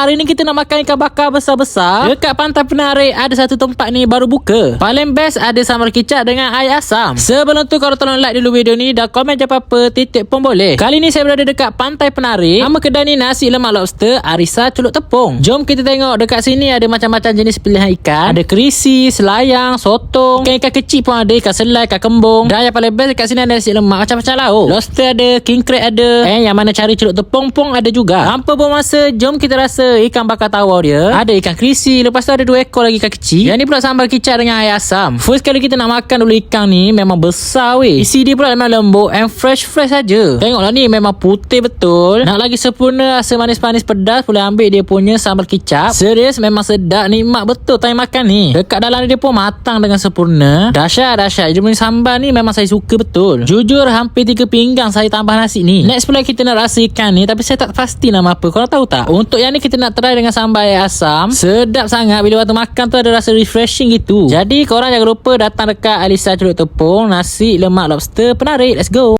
hari ni kita nak makan ikan bakar besar-besar. Dekat Pantai Penarik ada satu tempat ni baru buka. Paling best ada sambal kicap dengan air asam. Sebelum tu korang tolong like dulu video ni dan komen je apa-apa titik pun boleh. Kali ni saya berada dekat Pantai Penarik. Nama kedai ni nasi lemak lobster Arisa Celup Tepung. Jom kita tengok dekat sini ada macam-macam jenis pilihan ikan. Ada kerisi, selayang, sotong, ikan-ikan kecil pun ada, ikan selai, ikan kembung. Dan yang paling best dekat sini ada nasi lemak macam-macam lauk. Lobster ada, king crab ada. Eh yang mana cari celup tepung pun ada juga. Tanpa buang masa, jom kita rasa ikan bakar tawar dia. Ada ikan kerisi, lepas tu ada dua ekor lagi ikan kecil. Yang ni pula sambal kicap dengan air asam. First kali kita nak makan dulu ikan ni memang besar weh. Isi dia pula memang lembut and fresh-fresh saja. Tengoklah ni memang putih betul. Nak lagi sempurna rasa manis-manis pedas boleh ambil dia punya sambal kicap. Serius memang sedap nikmat betul time makan ni. Dekat dalam dia pun matang dengan sempurna. Dahsyat dahsyat. Dia punya sambal ni memang saya suka betul. Jujur hampir tiga pinggang saya tambah nasi ni. Next pula kita nak rasa ikan ni tapi saya tak pasti nama apa. Korang tahu tak? Untuk yang ni kita nak try dengan sambal air asam. Sedap sangat bila waktu makan tu ada rasa refreshing gitu. Jadi korang jangan lupa datang dekat Alisa Celup Tepung, nasi lemak lobster penarik. Let's go.